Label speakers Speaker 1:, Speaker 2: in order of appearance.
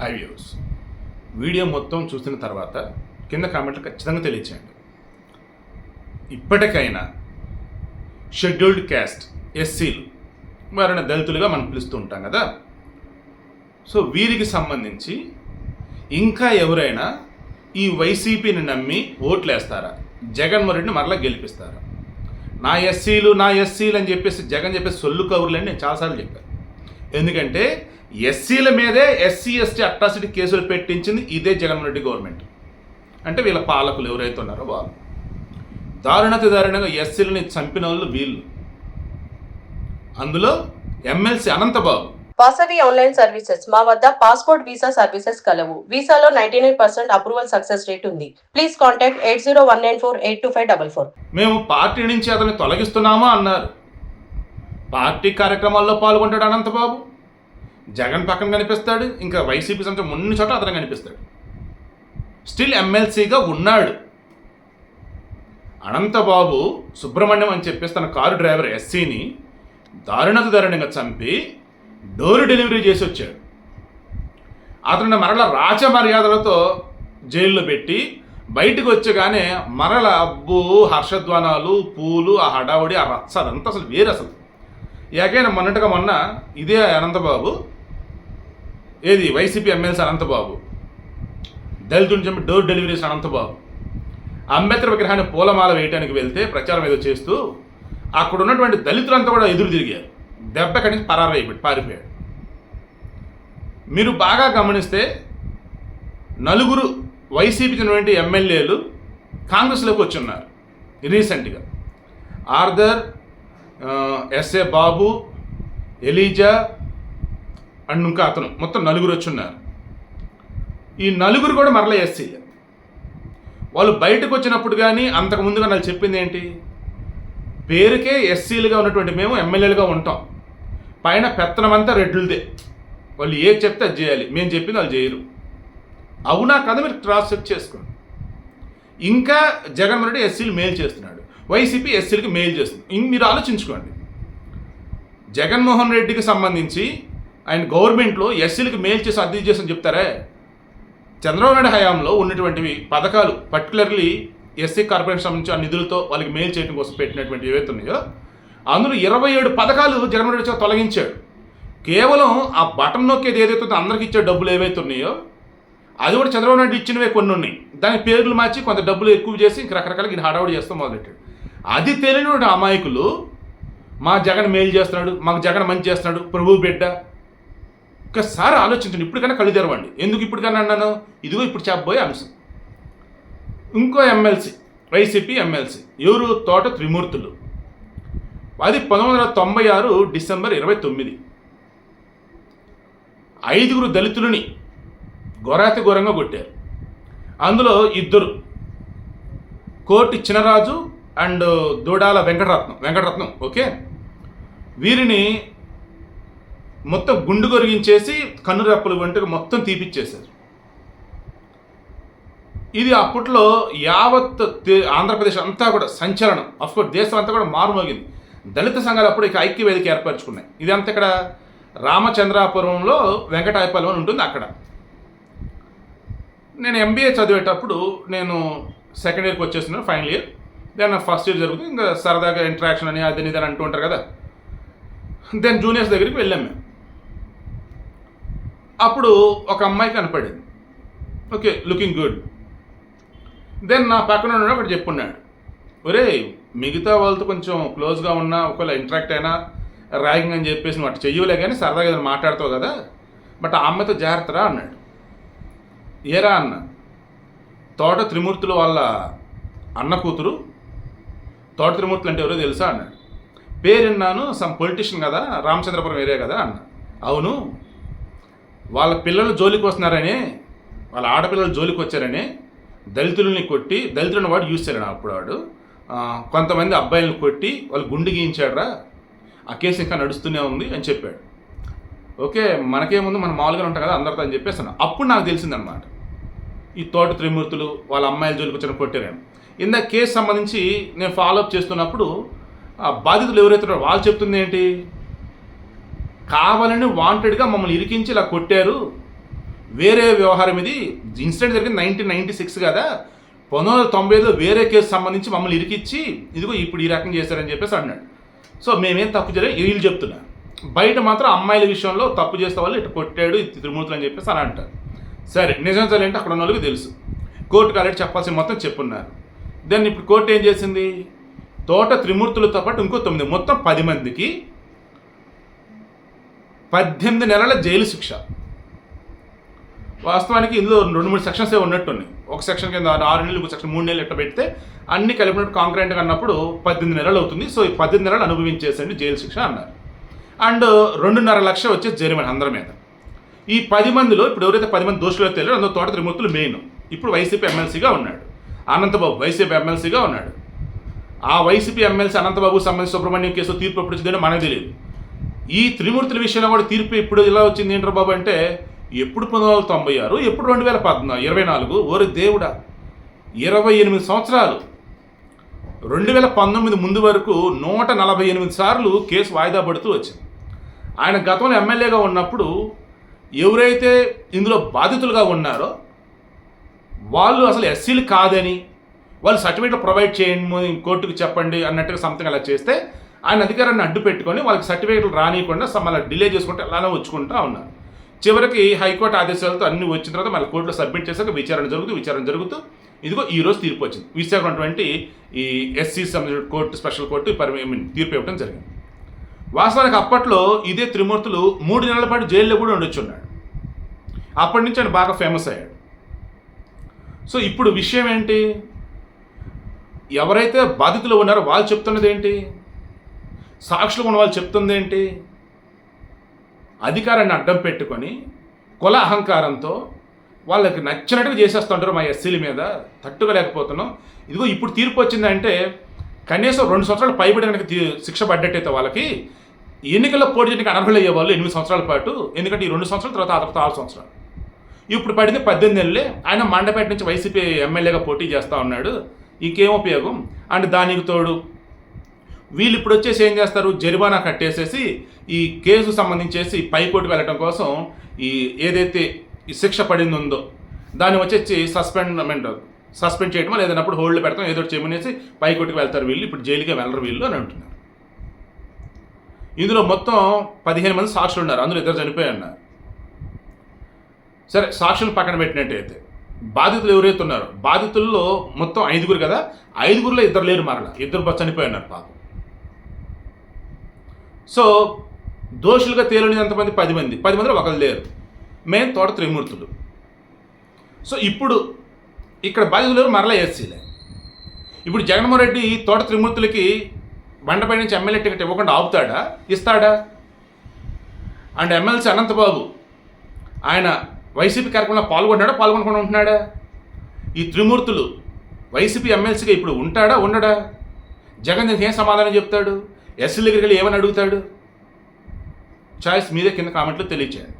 Speaker 1: High views video మొత్తం చూసిన తర్వాత కింద కామెంట్లు ఖచ్చితంగా తెలియచేయండి. ఇప్పటికైనా షెడ్యూల్డ్ క్యాస్ట్ ఎస్సీలు వారిని దళితులుగా మనం పిలుస్తూ ఉంటాం కదా. సో వీరికి సంబంధించి ఇంకా ఎవరైనా ఈ వైసీపీని నమ్మి ఓట్లేస్తారా? జగన్మోహన్ రెడ్డిని మరలా గెలిపిస్తారా? నా ఎస్సీలు నా ఎస్సీలు అని చెప్పేసి జగన్ చెప్పేసి సొల్లు కబుర్లని నేను చాలాసార్లు చెప్పాను. ఎందుకంటే ఎస్సీల మీదే ఎస్సీ ఎస్టీ అట్రాసిటీ కేసులు పెట్టించింది ఇదే జగన్మోహన్ రెడ్డి గవర్నమెంట్. అంటే వీళ్ళ పాలకులు ఎవరైతే ఉన్నారో వాళ్ళు. దారుణత దారుణంగా ఎస్సీలని చంపిన వాళ్ళు వీళ్ళు. అందులో MLC Anantababu.
Speaker 2: Vasavi online services. మా వద్ద పాస్పోర్ట్ వీసా సర్వీసెస్ కలవు. వీసాలో ninety nine percent approval success rate ఉంది. Please contact eight zero one nine four eight two five double four.
Speaker 1: మేము పార్టీ నుంచి అతన్ని తొలగిస్తున్నామా అన్నారు. పార్టీ కార్యక్రమాల్లో పాల్గొంటాడు అనంతబాబు. జగన్ పక్కన కనిపిస్తాడు ఇంకా వైసీపీ సంస్థ ముందు చోట అతను కనిపిస్తాడు. స్టిల్ ఎమ్మెల్సీగా ఉన్నాడు. అనంతబాబు సుబ్రహ్మణ్యం అని చెప్పేసి తన కారు డ్రైవర్ ఎస్సీని దారుణత దారుణంగా చంపి డోర్ డెలివరీ చేసి వచ్చాడు. అతను మరల రాచ మర్యాదలతో జైల్లో పెట్టి బయటకు వచ్చగానే మరల అబ్బు హర్షధ్వానాలు పూలు ఆ హడావుడి ఆ రచ్చ అదంతా అసలు వేరు అసలు. ఏకైనా మొన్నటిగా మొన్న ఇదే అనంతబాబు ఏది? YCP MLC Anantababu. దళితుని చెప్పి డోర్ డెలివరీ అనంతబాబు. అంబేద్కర్ విగ్రహాన్ని పూలమాల వేయడానికి వెళ్తే ప్రచారం ఏదో చేస్తూ అక్కడ ఉన్నటువంటి దళితులంతా కూడా ఎదురు తిరిగారు. దెబ్బ కనీసం పరారైపోయి పారిపోయాడు. మీరు బాగా గమనిస్తే నలుగురు వైసీపీ చెందినటువంటి ఎమ్మెల్యేలు కాంగ్రెస్లోకి వచ్చి ఉన్నారు రీసెంట్గా. Arthur SA Babu Elijah and ఇంకా అతను మొత్తం నలుగురు వచ్చి ఉన్నారు. ఈ నలుగురు కూడా మరల ఎస్సీ వాళ్ళు బయటకు వచ్చినప్పుడు కానీ అంతకు ముందుగా నాకు చెప్పింది ఏంటి? పేరుకే ఎస్సీలుగా ఉన్నటువంటి మేము ఎమ్మెల్యేలుగా ఉంటాం. పైన పెత్తనమంతా రెడ్లుదే. వాళ్ళు ఏది చెప్తే అది చేయాలి. మేము చెప్పింది వాళ్ళు చేయరు. అవునా కదా మీరు క్రాస్ చెక్ చేసుకోండి ఇంకా జగన్మోహన్ రెడ్డి ఎస్సీలు మేలు చేస్తున్నాడు. వైసీపీ ఎస్సీలకి మేలు చేస్తుంది. మీరు ఆలోచించుకోండి. జగన్మోహన్ రెడ్డికి సంబంధించి ఆయన గవర్నమెంట్లో ఎస్సీలకి మేలు చేసి అద్దె చేసి అని చెప్తారే? చంద్రబాబు నాయుడు హయాంలో ఉన్నటువంటివి పథకాలు పర్టికులర్లీ ఎస్సీ కార్పొరేషన్ సంబంధించి ఆ నిధులతో వాళ్ళకి మేలు చేయడం కోసం పెట్టినటువంటి ఏవైతే ఉన్నాయో అందులో ఇరవై ఏడు పథకాలు జగన్మోహన్ రెడ్డి తొలగించాడు. కేవలం ఆ బటన్ నొక్కేది ఏదైతే ఉందో అందరికి ఇచ్చే డబ్బులు ఏవైతే ఉన్నాయో అది కూడా చంద్రబాబు నాయుడు ఇచ్చినవే కొన్ని ఉన్నాయి. దాని పేర్లు మార్చి కొంత డబ్బులు ఎక్కువ చేసి ఇంక రకరకాలుగా ఈయన హడావుడి చేస్తాం మొదలెట్టాడు. అది తెలియని అమాయకులు మా జగన్ మేలు చేస్తున్నాడు మాకు జగన్ మంచి చేస్తున్నాడు ప్రభు బిడ్డ ఒక్కసారి ఆలోచించండి. ఇప్పటికైనా కళ్ళు తెరవండి. ఎందుకు ఇప్పటికైనా అన్నాను? ఇదిగో ఇప్పుడు చెప్పబోయే అంశం. ఇంకో ఎమ్మెల్సీ వైసీపీ ఎమ్మెల్సీ ఎవరు తోట త్రిమూర్తులు. అది పంతొమ్మిది వందల తొంభై ఆరు డిసెంబర్ ఇరవై తొమ్మిది. ఐదుగురు దళితులని ఘోరాతి ఘోరంగా కొట్టారు. అందులో ఇద్దరు కోటి చినరాజు అండ్ దూడాల వెంకటరత్నం. వెంకటరత్నం ఓకే? వీరిని మొత్తం గుండు కొరిగించేసి కన్నురెప్పలు రెప్పలు మొత్తం తీపిచ్చేశారు. ఇది అప్పట్లో యావత్ ఆంధ్రప్రదేశ్ అంతా కూడా సంచలనం. అఫ్కోర్స్ దేశం అంతా కూడా మారుమోగింది. దళిత సంఘాలు అప్పుడు ఇక ఐక్య వేదిక ఏర్పరచుకున్నాయి. ఇది అంతా ఇక్కడ రామచంద్రాపురంలో వెంకటాయపాలెం అని ఉంటుంది అక్కడ. నేను ఎంబీఏ చదివేటప్పుడు నేను సెకండ్ ఇయర్కి వచ్చేస్తున్నాను final year then first year జరుగుతుంది. ఇంకా సరదాగా ఇంటరాక్షన్ అని అది ఇది అని అంటూ ఉంటారు కదా. దెన్ జూనియర్స్ దగ్గరికి వెళ్ళాం మేము. అప్పుడు ఒక అమ్మాయి కనపడింది. Okay looking good. దెన్ నా పక్కన ఉన్న ఒకటి చెప్పున్నాడు. ఒరే మిగతా వాళ్ళతో కొంచెం క్లోజ్గా ఉన్నా ఒకవేళ ఇంటరాక్ట్ అయినా ర్యాగింగ్ అని చెప్పేసి నువ్వు అటు చెయ్యలే కానీ సరదాగా ఏదైనా మాట్లాడతావు కదా. బట్ ఆ అమ్మాయితో జాగ్రత్తరా అన్నాడు. ఏరా అన్న? తోట త్రిమూర్తులు వాళ్ళ అన్న కూతురు? తోట త్రిమూర్తులు అంటే ఎవరో తెలుసా అన్నాడు. పేరున్నాను సమ్ పొలిటీషియన్ కదా రామచంద్రపురం ఏరియా కదా అన్న. అవును వాళ్ళ పిల్లలు జోలికి వస్తున్నారని వాళ్ళ ఆడపిల్లలు జోలికి వచ్చారని దళితులని కొట్టి దళితులను వాడు యూజ్ చేయడు అప్పుడు వాడు. కొంతమంది అబ్బాయిలను కొట్టి వాళ్ళు గుండు గీయించాడురా ఆ కేసు ఇంకా నడుస్తూనే ఉంది అని చెప్పాడు. ఓకే మనకేముంది? మనం మామూలుగా ఉంటాం కదా అందరితో అని చెప్పేసాను అప్పుడు నాకు తెలిసిందనమాట ఈ తోట త్రిమూర్తులు వాళ్ళ అమ్మాయిల జోలికి వచ్చిన కొట్టారని ఇందాక కేసు సంబంధించి నేను ఫాలోఅప్ చేస్తున్నప్పుడు ఆ బాధితులు ఎవరైతే ఉన్నారో వాళ్ళు చెప్తుంది ఏంటి కావాలని వాంటెడ్గా మమ్మల్ని ఇరికించి ఇలా కొట్టారు. వేరే వ్యవహారం ఇది. ఇన్సిడెంట్ జరిగింది నైన్టీన్ నైన్టీ సిక్స్ కదా. పంతొమ్మిది వందల తొంభై ఐదులో వేరే కేసు సంబంధించి మమ్మల్ని ఇరికిచ్చి ఇదిగో ఇప్పుడు ఈ రకం చేశారని చెప్పేసి అన్నాడు. సో మేమేం తప్పు చేయలేదు. వీళ్ళు చెప్తున్నారు బయట మాత్రం అమ్మాయిల విషయంలో తప్పు చేస్తే వాళ్ళు ఇటు కొట్టాడు ఇది తిరుమూర్తులు అని చెప్పేసి అని అంటారు. సరే నిజం ఏంటంటే అక్కడ ఉన్న వాళ్ళకి తెలుసు. కోర్టు కాలేట్ చెప్పాల్సిన మొత్తం చెప్పున్నారు. దాన్ని ఇప్పుడు కోర్టు ఏం చేసింది? తోట త్రిమూర్తులతో పాటు ఇంకో తొమ్మిది మొత్తం పది మందికి పద్దెనిమిది నెలల జైలు శిక్ష. వాస్తవానికి ఇందులో రెండు మూడు సెక్షన్సే ఉన్నట్టున్నాయి. ఒక సెక్షన్ కింద ఆరు నెలలు ఇంకో సెక్షన్ మూడు నెలలు ఎట్లా పెడితే అన్ని కలిపినట్టు కాంక్రెంట్గా అన్నప్పుడు పద్దెనిమిది నెలలు అవుతుంది. సో ఈ పద్దెనిమిది నెలలు అనుభవించేసండి జైలు శిక్ష అన్నారు. అండ్ రెండున్నర లక్ష వచ్చే జరిమానా అందరి మీద. ఈ పది మందిలో ఇప్పుడు ఎవరైతే పది మంది దోషులు తెలియదు అందులో తోట త్రిమూర్తులు మెయిన్. ఇప్పుడు వైసీపీ ఎమ్మెల్సీగా ఉన్నాడు. అనంతబాబు వైసీపీ ఎమ్మెల్సీగా ఉన్నాడు. ఆ వైసీపీ ఎమ్మెల్సీ అనంతబాబు సంబంధించి సుబ్రహ్మణ్యం కేసు తీర్పు ఎప్పుడు వచ్చిందో మనకు తెలియదు. ఈ త్రిమూర్తుల విషయంలో కూడా తీర్పు ఇప్పుడు ఇలా వచ్చింది ఏంట్రా బాబు అంటే ఎప్పుడు పంతొమ్మిది వందల తొంభై ఆరు ఎప్పుడు రెండు వేల పద్నాలుగు ఇరవై నాలుగు ఓరి దేవుడా ఇరవై ఎనిమిది సంవత్సరాలు. రెండు వేల పంతొమ్మిది ముందు వరకు నూట నలభై ఎనిమిది సార్లు కేసు వాయిదా పడుతూ వచ్చింది. ఆయన గతంలో ఎమ్మెల్యేగా ఉన్నప్పుడు ఎవరైతే ఇందులో బాధితులుగా ఉన్నారో వాళ్ళు అసలు ఎస్సీలు కాదని వాళ్ళు సర్టిఫికేట్ ప్రొవైడ్ చేయండి కోర్టుకు చెప్పండి అన్నట్టుగా సంథింగ్ అలా చేస్తే ఆయన అధికారాన్ని అడ్డు పెట్టుకొని వాళ్ళకి సర్టిఫికేట్లు రానియకుండా మళ్ళీ డిలే చేసుకుంటే అలానే వచ్చుకుంటూ ఉన్నారు. చివరికి హైకోర్టు ఆదేశాలతో అన్ని వచ్చిన తర్వాత మళ్ళీ కోర్టులో సబ్మిట్ చేశాక విచారణ జరుగుతూ విచారణ జరుగుతూ ఇదిగో ఈ రోజు తీర్పు వచ్చింది. విశాఖ ఈ ఎస్సీ సంబంధించిన కోర్టు స్పెషల్ కోర్టు పరి తీర్పు ఇవ్వడం జరిగింది. వాస్తవానికి అప్పట్లో ఇదే త్రిమూర్తులు మూడు నెలల పాటు జైల్లో కూడా ఉండొచ్చున్నాడు. అప్పటి నుంచి ఆయన బాగా ఫేమస్ అయ్యాడు. సో ఇప్పుడు విషయం ఏంటి? ఎవరైతే బాధితులు ఉన్నారో వాళ్ళు చెప్తున్నది ఏంటి? సాక్షులు ఉన్న వాళ్ళు చెప్తుంది ఏంటి? అధికారాన్ని అడ్డం పెట్టుకొని కుల అహంకారంతో వాళ్ళకి నచ్చినట్టుగా చేసేస్తుంటారు మా ఎస్సీల మీద. తట్టుకోలేకపోతున్నాం ఇదిగో ఇప్పుడు తీర్పు వచ్చిందంటే కనీసం రెండు సంవత్సరాలు పైబడి కనుక శిక్ష పడ్డట్టయితే వాళ్ళకి ఎన్నికల్లో పోటీ చేయడానికి అనర్హులు అయ్యే వాళ్ళు ఎనిమిది సంవత్సరాల పాటు. ఎందుకంటే ఈ రెండు సంవత్సరాల తర్వాత ఆ తర్వాత ఆరు సంవత్సరాలు. ఇప్పుడు పడింది పద్దెనిమిది నెలలే ఆయన మండపేట నుంచి వైసీపీ ఎమ్మెల్యేగా పోటీ చేస్తూ ఉన్నాడు. ఇంకేం ఉపయోగం? అండ్ దానికి తోడు వీళ్ళు ఇప్పుడు వచ్చేసి ఏం చేస్తారు? జరిమానా కట్టేసేసి ఈ కేసు సంబంధించేసి పైకోర్టుకు వెళ్ళటం కోసం ఈ ఏదైతే ఈ శిక్ష పడింది ఉందో దాన్ని వచ్చేసి సస్పెండ్ సస్పెండ్ చేయడం లేదన్నప్పుడు హోల్డ్ పెడతాం ఏదో చేయమనేసి పైకోర్టుకు వెళ్తారు వీళ్ళు. ఇప్పుడు జైలుకే వెళ్ళరు వీళ్ళు అని అంటున్నారు. ఇందులో మొత్తం పదిహేను మంది సాక్షులు ఉన్నారు. అందులో ఇద్దరు చనిపోయి ఉన్నారు సరే సాక్షులు పక్కన పెట్టినట్టయితే బాధితులు ఎవరైతే ఉన్నారో బాధితుల్లో మొత్తం ఐదుగురు కదా? ఐదుగురులో ఇద్దరు లేరు మరలా. ఇద్దరు చనిపోయి ఉన్నారు పాపం. సో దోషులుగా తేలిన ఎంతమంది? పది మంది. పది మందిలో ఒకరు లేరు. మెయిన్ తోట త్రిమూర్తులు. సో ఇప్పుడు ఇక్కడ బాధితులు ఎవరు? మరలా ఎస్సీలే ఇప్పుడు జగన్మోహన్ రెడ్డి తోట త్రిమూర్తులకి బండపై నుంచి ఎమ్మెల్యే టికెట్ ఇవ్వకుండా ఆపుతాడా? ఇస్తాడా? అండ్ ఎమ్మెల్సీ అనంతబాబు ఆయన వైసీపీ కార్యక్రమంలో పాల్గొన్నాడా పాల్గొనకుండా ఉంటున్నాడా? ఈ త్రిమూర్తులు వైసీపీ ఎమ్మెల్సీగా ఇప్పుడు ఉంటాడా? ఉండడా? జగన్ దీనికి ఏం సమాధానం చెప్తాడు? ఎస్సీ దగ్గరికి వెళ్ళి ఏమని అడుగుతాడు? చాయిస్ మీదే కింద కామెంట్లో తెలియచేయండి.